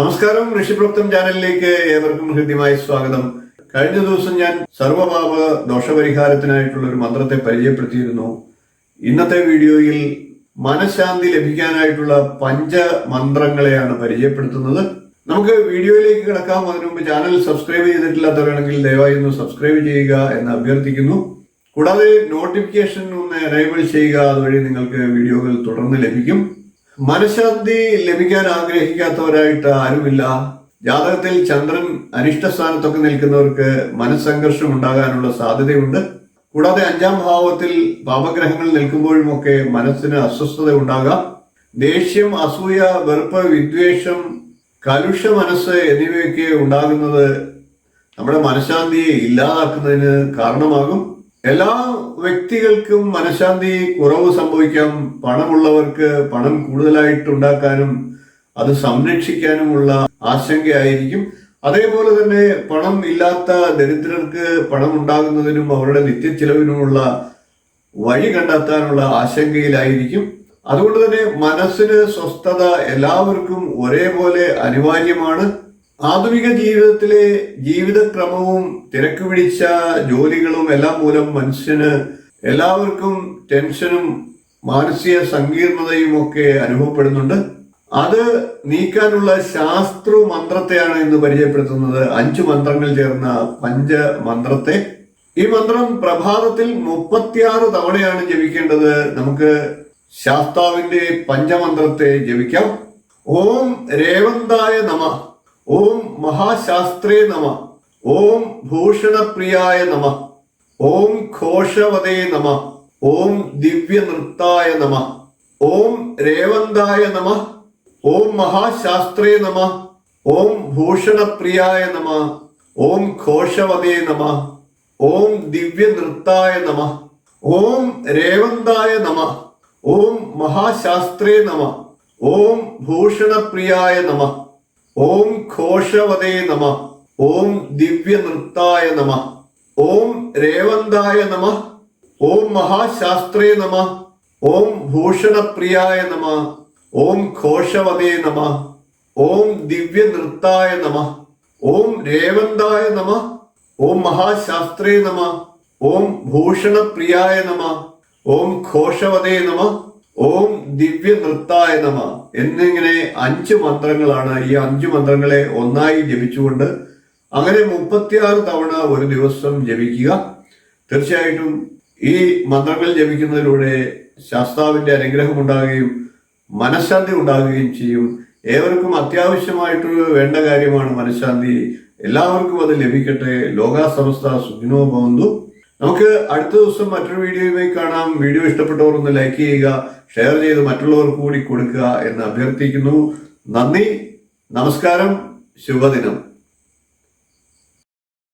നമസ്കാരം ഋഷിപ്രോക്തം ചാനലിലേക്ക് ഏവർക്കും ഹൃദ്യമായി സ്വാഗതം. കഴിഞ്ഞ ദിവസം ഞാൻ സർവപാപ ദോഷപരിഹാരത്തിനായിട്ടുള്ള ഒരു മന്ത്രത്തെ പരിചയപ്പെടുത്തിയിരുന്നു. ഇന്നത്തെ വീഡിയോയിൽ മനഃശാന്തി ലഭിക്കാനായിട്ടുള്ള പഞ്ചമന്ത്രങ്ങളെയാണ് പരിചയപ്പെടുത്തുന്നത്. നമുക്ക് വീഡിയോയിലേക്ക് കിടക്കാം. അതിനു മുമ്പ് ചാനൽ സബ്സ്ക്രൈബ് ചെയ്തിട്ടില്ലാത്തവരാണെങ്കിൽ ദയവായി ഒന്ന് സബ്സ്ക്രൈബ് ചെയ്യുക എന്ന് അഭ്യർത്ഥിക്കുന്നു. കൂടാതെ നോട്ടിഫിക്കേഷൻ ഒന്ന് എനേബിൾ ചെയ്യുക അതുവഴി നിങ്ങൾക്ക് വീഡിയോകൾ തുടർന്ന് ലഭിക്കും. മനഃശാന്തി ലഭിക്കാൻ ആഗ്രഹിക്കാത്തവരായിട്ട് ആരുമില്ല. ജാതകത്തിൽ ചന്ദ്രൻ അനിഷ്ട സ്ഥാനത്തൊക്കെ നിൽക്കുന്നവർക്ക് മനസ്സംഘർഷം ഉണ്ടാകാനുള്ള സാധ്യതയുണ്ട്. കൂടാതെ അഞ്ചാം ഭാവത്തിൽ പാപഗ്രഹങ്ങൾ നിൽക്കുമ്പോഴുമൊക്കെ മനസ്സിന് അസ്വസ്ഥത ഉണ്ടാകാം. ദേഷ്യം അസൂയ വെറുപ്പ് വിദ്വേഷം കലുഷ മനസ്സ് എന്നിവയൊക്കെ ഉണ്ടാകുന്നത് നമ്മുടെ മനഃശാന്തിയെ ഇല്ലാതാക്കുന്നതിന് കാരണമാകും. എല്ലാ വ്യക്തികൾക്കും മനഃശാന്തി കുറവ് സംഭവിക്കാം. പണമുള്ളവർക്ക് പണം കൂടുതലായിട്ട് ഉണ്ടാക്കാനും അത് സംരക്ഷിക്കാനുമുള്ള ആശങ്കയായിരിക്കും. അതേപോലെ തന്നെ പണം ഇല്ലാത്ത ദരിദ്രർക്ക് പണം ഉണ്ടാകുന്നതിനും അവരുടെ നിത്യച്ചിലവിനുമുള്ള വഴി കണ്ടെത്താനുള്ള ആശങ്കയിലായിരിക്കും. അതുകൊണ്ട് തന്നെ മനസ്സിന് സ്വസ്ഥത എല്ലാവർക്കും ഒരേപോലെ അനിവാര്യമാണ്. ആധുനിക ജീവിതത്തിലെ ജീവിതക്രമവും തിരക്ക് പിടിച്ച ജോലികളും എല്ലാം മൂലം മനുഷ്യന് എല്ലാവർക്കും ടെൻഷനും മാനസിക സങ്കീർണതയും ഒക്കെ അനുഭവപ്പെടുന്നുണ്ട്. അത് നീക്കാനുള്ള ശാസ്ത്ര മന്ത്രത്തെയാണ് ഇന്ന് പരിചയപ്പെടുത്തുന്നത്. അഞ്ച് മന്ത്രങ്ങൾ ചേർന്ന പഞ്ച മന്ത്രത്തെ ഈ മന്ത്രം പ്രഭാതത്തിൽ മുപ്പത്തിയാറ് തവണയാണ് ജപിക്കേണ്ടത്. നമുക്ക് ശാസ്താവിന്റെ പഞ്ചമന്ത്രത്തെ ജപിക്കാം. ഓം രേവന്തായ നമ. ഓം മഹാശാസ്ത്രേ നമ ഓം ഭൂഷണപ്രിയായ നമ ഓം ഘോഷവതേ നമ ഓം ദിവ്യനൃത്തായ നമ ഓം രേവന്തായ നമ ഓം മഹാശാസ്ത്രേ നമ ഓം ഭൂഷണപ്രിയായ നമ ഓം ഘോഷവതേ നമ ഓം ദിവ്യനൃത്തായ നമ ഓം രേവന്തായ നമ ഓം മഹാശാസ്ത്രേ നമ ഓം ഭൂഷണപ്രിയായ നമ ഓം ഘോഷവതേ നമ ഓം ദിവ്യനൃത്തായ നമ ഓം രേവന്തായ നമ ഓം മഹാശാസ്ത്രേ നമ ഓം ഭൂഷണപ്രിയായ നമ ഓം ഘോഷവതേ നമ ഓം ദിവ്യനൃത്തായ നമ ഓം രേവന്തായ നമ ഓം മഹാശാസ്ത്രേ നമ ഓം ഭൂഷണപ്രിയായ നമ ഓം ഘോഷവതേ നമ ഓം ദിവ്യ നൃത്തായ നമ. എന്നിങ്ങനെ അഞ്ച് മന്ത്രങ്ങളാണ് ഈ അഞ്ച് മന്ത്രങ്ങളെ ഒന്നായി ജപിച്ചുകൊണ്ട് അങ്ങനെ മുപ്പത്തിയാറ് തവണ ഒരു ദിവസം ജപിക്കുക. തീർച്ചയായിട്ടും ഈ മന്ത്രങ്ങൾ ജപിക്കുന്നതിലൂടെ ശാസ്താവിന്റെ അനുഗ്രഹം ഉണ്ടാകുകയും മനഃശാന്തി ഉണ്ടാകുകയും ചെയ്യും. ഏവർക്കും അത്യാവശ്യമായിട്ട് വേണ്ട കാര്യമാണ് മനഃശാന്തി. എല്ലാവർക്കും അത് ലഭിക്കട്ടെ. ലോകാസമസ്ത സുഖിനോ ബന്ധു നമുക്ക് അടുത്ത ദിവസം മറ്റൊരു വീഡിയോയുമായി കാണാം. വീഡിയോ ഇഷ്ടപ്പെട്ടവർ ഒന്ന് ലൈക്ക് ചെയ്യുക. ഷെയർ ചെയ്ത് മറ്റുള്ളവർക്ക് കൂടി കൊടുക്കുക എന്ന് അഭ്യർത്ഥിക്കുന്നു. നന്ദി നമസ്കാരം ശുഭദിനം.